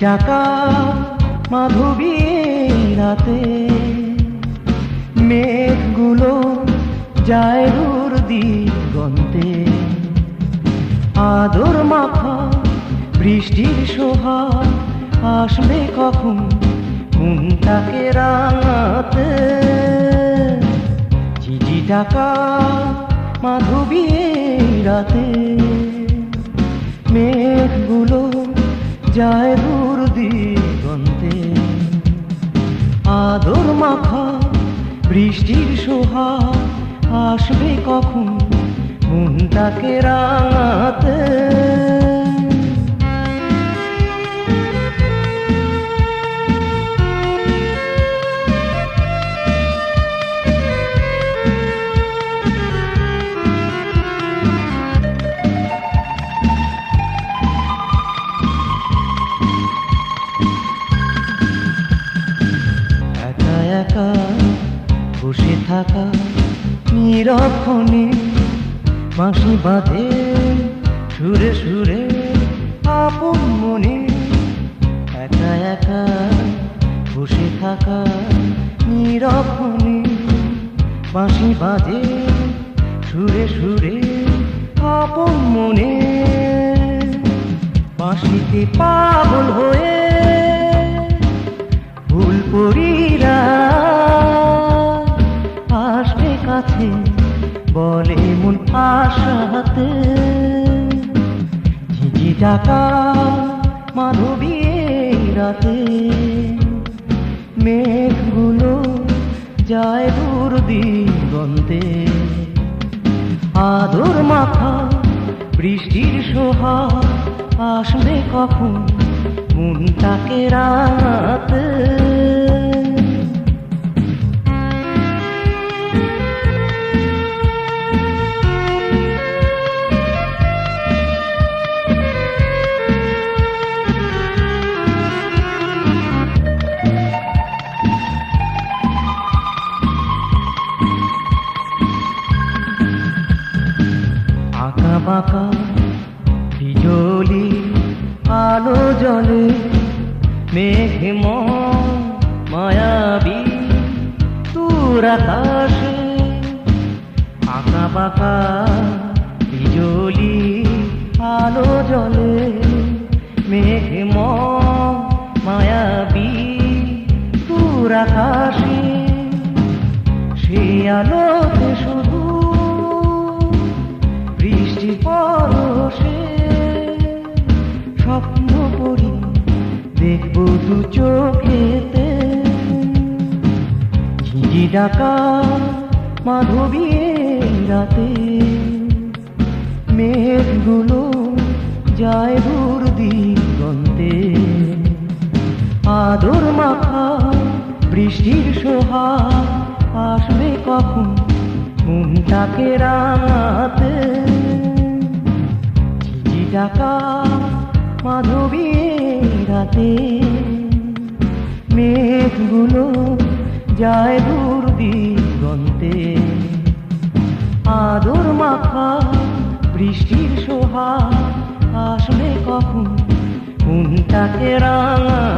টাকা মাধবী রাতে মেঘগুলো যায় দূর দিগন্তে আদর মাখা বৃষ্টির শোভা আসবে কখন মনটাকে রাঙাতে। চিঠি টাকা মাধবী রাতে মেঘগুলো যায় মাখা বৃষ্টির সোহা আসবে কখন? মনটাকে রাঙাতে। থাকা নিরক্ষণে বাঁশি বাঁধে সুরে সুরে আপন মনে। একা একা বসে থাকা নিরক্ষণে বাঁশি বাঁধে সুরে সুরে আপন মনে। বাঁশিতে পাগল হয়ে ফুল পরীরা টাকা মাধবী রাতে। মেঘগুলো যায় দূর দিগন্তে। আদর মাথা বৃষ্টির সোহা আসবে কখন? মনটাকে রাতে আঁকা বাঁকা বিজলি, আলো জলে মেঘম মায়াবী, দূর আকাশে। আঁকা বাঁকা বিজলি, আলো জলে মেঘম মায়াবী, দূর আকাশে। সে আলোতে শুধু ডাকা মাধবী রাতে। মেঘগুলো যায় দূর দিগন্তে। আদর মাখা বৃষ্টির সোহা আসবে কখন মনটাকে রাতে ডাকা মাধবী রাতে। মেঘগুলো যায় দূর দিগন্তে। আদর মাখা বৃষ্টির সোহা আসবে কখন কোনটাকে রাঙা